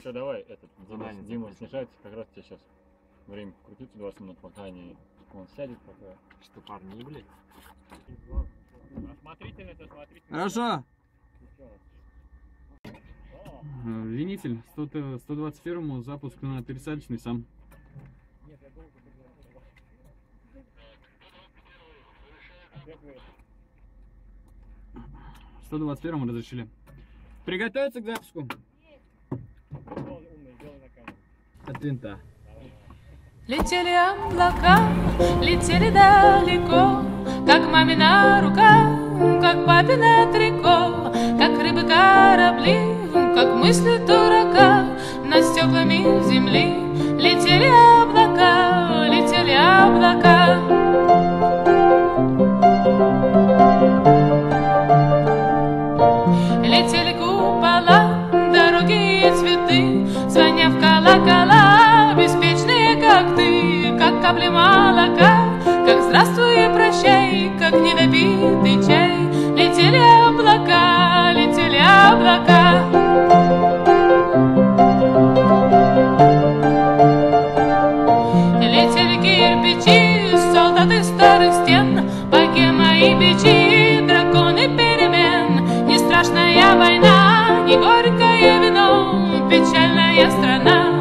Все, давай, этот, Дима, Дима снижается, как раз тебе сейчас время крутится 20 минут, пока они, он сядет, пока... Что парни, блядь? Осмотрительно это смотрите. Хорошо. Э, Винитель 100, 121 запуск на пересадочный сам. В 121 разрешили. Приготовиться к запуску. От винта. Летели облака, летели далеко, Как мамина рука, как папина трико, Как рыбы корабли, как мысли дурака Над стеклами земли летели облака, летели облака. Летели капли молока, как здравствуй и прощай, Как недопитый чай. Летели облака, летели облака. Летели кирпичи, солдаты старых стен, Богема и бичи, драконы перемен. Не страшная война, не горькое вино, Печальная страна,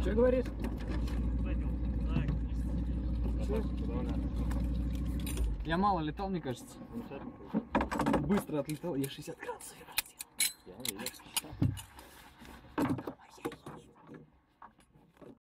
Что говоришь? Я мало летал, мне кажется. Быстро отлетал. Я 60 градусов. 讲理论。